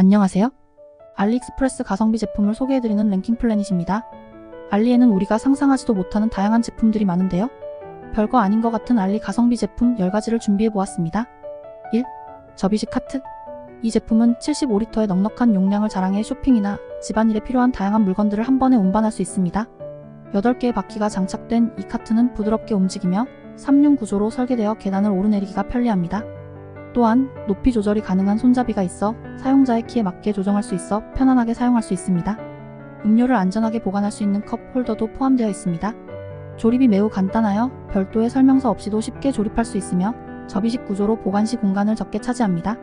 안녕하세요. 알리익스프레스 가성비 제품을 소개해드리는 랭킹 플래닛입니다. 알리에는 우리가 상상하지도 못하는 다양한 제품들이 많은데요. 별거 아닌 것 같은 알리 가성비 제품 10가지를 준비해보았습니다. 1. 접이식 카트. 이 제품은 75리터의 넉넉한 용량을 자랑해 쇼핑이나 집안일에 필요한 다양한 물건들을 한 번에 운반할 수 있습니다. 8개의 바퀴가 장착된 이 카트는 부드럽게 움직이며 3륜 구조로 설계되어 계단을 오르내리기가 편리합니다. 또한 높이 조절이 가능한 손잡이가 있어 사용자의 키에 맞게 조정할 수 있어 편안하게 사용할 수 있습니다. 음료를 안전하게 보관할 수 있는 컵 홀더도 포함되어 있습니다. 조립이 매우 간단하여 별도의 설명서 없이도 쉽게 조립할 수 있으며 접이식 구조로 보관 시 공간을 적게 차지합니다.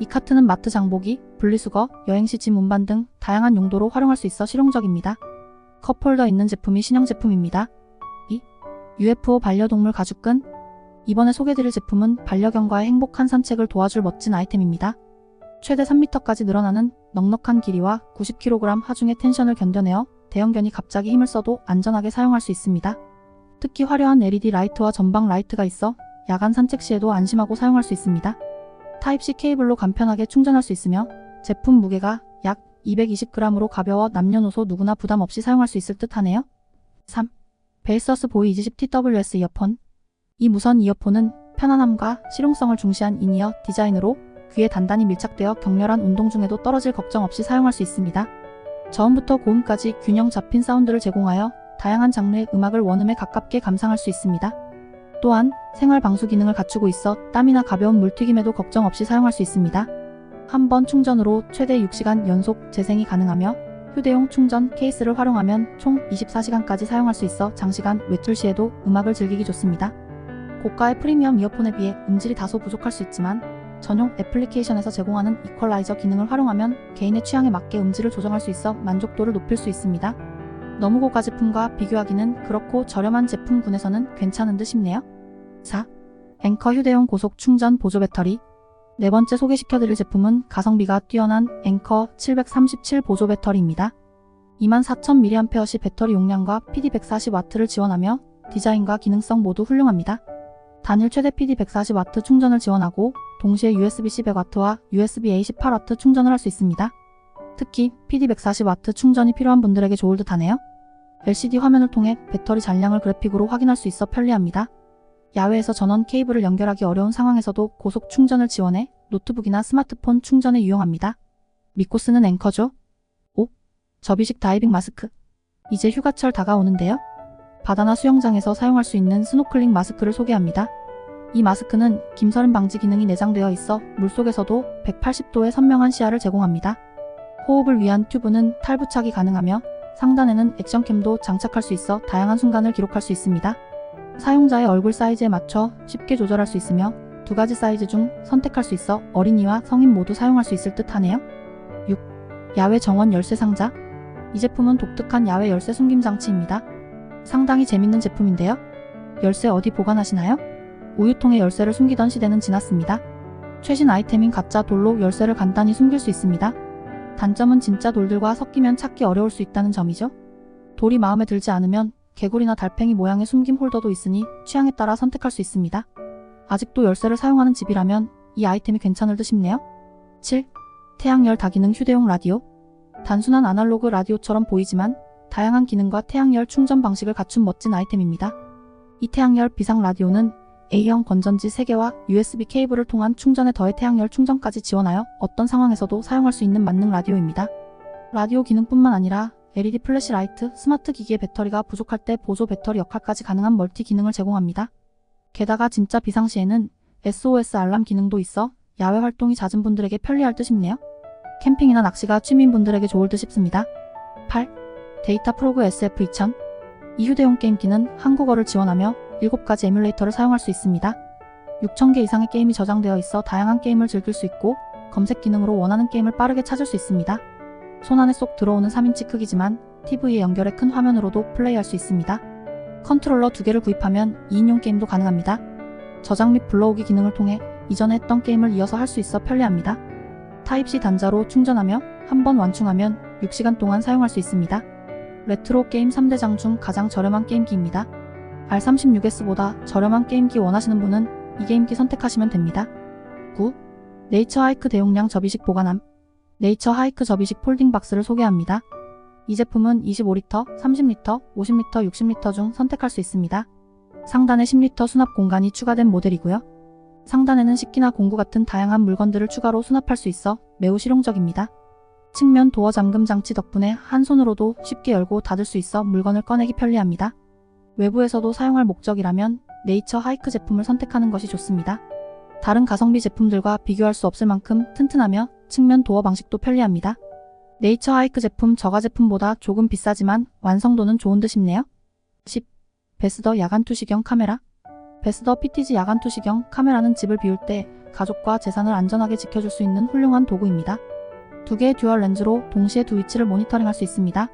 이 카트는 마트 장보기, 분리수거, 여행 시 짐 운반 등 다양한 용도로 활용할 수 있어 실용적입니다. 컵홀더 있는 제품이 신형 제품입니다. 2. UFO 반려동물 가죽끈 이번에 소개드릴 제품은 반려견과의 행복한 산책을 도와줄 멋진 아이템입니다. 최대 3m까지 늘어나는 넉넉한 길이와 90kg 하중의 텐션을 견뎌내어 대형견이 갑자기 힘을 써도 안전하게 사용할 수 있습니다. 특히 화려한 LED 라이트와 전방 라이트가 있어 야간 산책 시에도 안심하고 사용할 수 있습니다. 타입C 케이블로 간편하게 충전할 수 있으며 제품 무게가 약 220g으로 가벼워 남녀노소 누구나 부담 없이 사용할 수 있을 듯 하네요. 3. 베이서스 보이 이지십 TWS 이어폰 이 무선 이어폰은 편안함과 실용성을 중시한 인이어 디자인으로 귀에 단단히 밀착되어 격렬한 운동 중에도 떨어질 걱정 없이 사용할 수 있습니다. 저음부터 고음까지 균형 잡힌 사운드를 제공하여 다양한 장르의 음악을 원음에 가깝게 감상할 수 있습니다. 또한 생활 방수 기능을 갖추고 있어 땀이나 가벼운 물튀김에도 걱정 없이 사용할 수 있습니다. 한 번 충전으로 최대 6시간 연속 재생이 가능하며 휴대용 충전 케이스를 활용하면 총 24시간까지 사용할 수 있어 장시간 외출 시에도 음악을 즐기기 좋습니다. 고가의 프리미엄 이어폰에 비해 음질이 다소 부족할 수 있지만 전용 애플리케이션에서 제공하는 이퀄라이저 기능을 활용하면 개인의 취향에 맞게 음질을 조정할 수 있어 만족도를 높일 수 있습니다. 너무 고가 제품과 비교하기는 그렇고 저렴한 제품군에서는 괜찮은 듯 싶네요. 4. 앵커 휴대용 고속 충전 보조 배터리 네 번째 소개시켜드릴 제품은 가성비가 뛰어난 앵커 737 보조 배터리입니다. 24,000mAh 배터리 용량과 PD 140W를 지원하며 디자인과 기능성 모두 훌륭합니다. 단일 최대 PD 140W 충전을 지원하고 동시에 USB-C 100W와 USB-A 18W 충전을 할 수 있습니다. 특히 PD 140W 충전이 필요한 분들에게 좋을 듯 하네요. LCD 화면을 통해 배터리 잔량을 그래픽으로 확인할 수 있어 편리합니다. 야외에서 전원 케이블을 연결하기 어려운 상황에서도 고속 충전을 지원해 노트북이나 스마트폰 충전에 유용합니다. 믿고 쓰는 앵커죠. 5. 접이식 다이빙 마스크. 이제 휴가철 다가오는데요. 바다나 수영장에서 사용할 수 있는 스노클링 마스크를 소개합니다. 이 마스크는 김서림 방지 기능이 내장되어 있어 물속에서도 180도의 선명한 시야를 제공합니다. 호흡을 위한 튜브는 탈부착이 가능하며 상단에는 액션캠도 장착할 수 있어 다양한 순간을 기록할 수 있습니다. 사용자의 얼굴 사이즈에 맞춰 쉽게 조절할 수 있으며 두 가지 사이즈 중 선택할 수 있어 어린이와 성인 모두 사용할 수 있을 듯 하네요. 6. 야외 정원 열쇠 상자. 이 제품은 독특한 야외 열쇠 숨김 장치입니다. 상당히 재밌는 제품인데요. 열쇠 어디 보관하시나요? 우유통에 열쇠를 숨기던 시대는 지났습니다. 최신 아이템인 가짜 돌로 열쇠를 간단히 숨길 수 있습니다. 단점은 진짜 돌들과 섞이면 찾기 어려울 수 있다는 점이죠. 돌이 마음에 들지 않으면 개구리나 달팽이 모양의 숨김 홀더도 있으니 취향에 따라 선택할 수 있습니다. 아직도 열쇠를 사용하는 집이라면 이 아이템이 괜찮을 듯 싶네요. 7. 태양열 다기능 휴대용 라디오. 단순한 아날로그 라디오처럼 보이지만 다양한 기능과 태양열 충전 방식을 갖춘 멋진 아이템입니다. 이 태양열 비상 라디오는 A형 건전지 3개와 USB 케이블을 통한 충전에 더해 태양열 충전까지 지원하여 어떤 상황에서도 사용할 수 있는 만능 라디오입니다. 라디오 기능뿐만 아니라 LED 플래시 라이트, 스마트 기기의 배터리가 부족할 때 보조 배터리 역할까지 가능한 멀티 기능을 제공합니다. 게다가 진짜 비상시에는 SOS 알람 기능도 있어 야외 활동이 잦은 분들에게 편리할 듯 싶네요. 캠핑이나 낚시가 취미인 분들에게 좋을 듯 싶습니다. 8. 데이터 프로그 SF2000 이 휴대용 게임기는 한국어를 지원하며 7가지 에뮬레이터를 사용할 수 있습니다. 6,000개 이상의 게임이 저장되어 있어 다양한 게임을 즐길 수 있고 검색 기능으로 원하는 게임을 빠르게 찾을 수 있습니다. 손안에 쏙 들어오는 3인치 크기지만 TV에 연결해 큰 화면으로도 플레이할 수 있습니다. 컨트롤러 2개를 구입하면 2인용 게임도 가능합니다. 저장 및 불러오기 기능을 통해 이전에 했던 게임을 이어서 할 수 있어 편리합니다. 타입C 단자로 충전하며 한 번 완충하면 6시간 동안 사용할 수 있습니다. 레트로 게임 3대장 중 가장 저렴한 게임기입니다. R36S보다 저렴한 게임기 원하시는 분은 이 게임기 선택하시면 됩니다. 9. 네이처 하이크 대용량 접이식 보관함 네이처 하이크 접이식 폴딩 박스를 소개합니다. 이 제품은 25리터, 30리터, 50리터, 60리터 중 선택할 수 있습니다. 상단에 10리터 수납 공간이 추가된 모델이고요. 상단에는 식기나 공구 같은 다양한 물건들을 추가로 수납할 수 있어 매우 실용적입니다. 측면 도어 잠금 장치 덕분에 한 손으로도 쉽게 열고 닫을 수 있어 물건을 꺼내기 편리합니다. 외부에서도 사용할 목적이라면 네이처 하이크 제품을 선택하는 것이 좋습니다. 다른 가성비 제품들과 비교할 수 없을 만큼 튼튼하며 측면 도어 방식도 편리합니다. 네이처 하이크 제품 저가 제품보다 조금 비싸지만 완성도는 좋은 듯 싶네요. 10. 베스더 야간 투시경 카메라 베스더 PTG 야간 투시경 카메라는 집을 비울 때 가족과 재산을 안전하게 지켜줄 수 있는 훌륭한 도구입니다. 두 개의 듀얼 렌즈로 동시에 두 위치를 모니터링할 수 있습니다.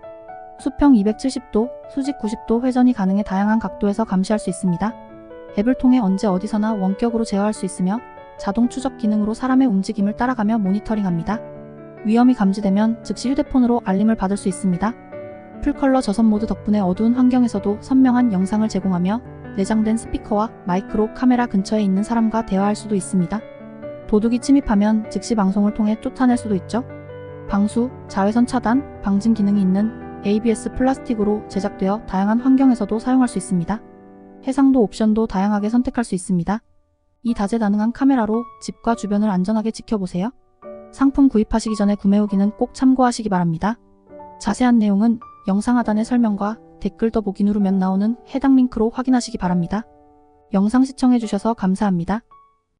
수평 270도, 수직 90도 회전이 가능해 다양한 각도에서 감시할 수 있습니다. 앱을 통해 언제 어디서나 원격으로 제어할 수 있으며 자동 추적 기능으로 사람의 움직임을 따라가며 모니터링합니다. 위험이 감지되면 즉시 휴대폰으로 알림을 받을 수 있습니다. 풀컬러 저선 모드 덕분에 어두운 환경에서도 선명한 영상을 제공하며 내장된 스피커와 마이크로 카메라 근처에 있는 사람과 대화할 수도 있습니다. 도둑이 침입하면 즉시 방송을 통해 쫓아낼 수도 있죠. 방수, 자외선 차단, 방진 기능이 있는 ABS 플라스틱으로 제작되어 다양한 환경에서도 사용할 수 있습니다. 해상도 옵션도 다양하게 선택할 수 있습니다. 이 다재다능한 카메라로 집과 주변을 안전하게 지켜보세요. 상품 구입하시기 전에 구매 후기는 꼭 참고하시기 바랍니다. 자세한 내용은 영상 하단의 설명과 댓글 더보기 누르면 나오는 해당 링크로 확인하시기 바랍니다. 영상 시청해주셔서 감사합니다.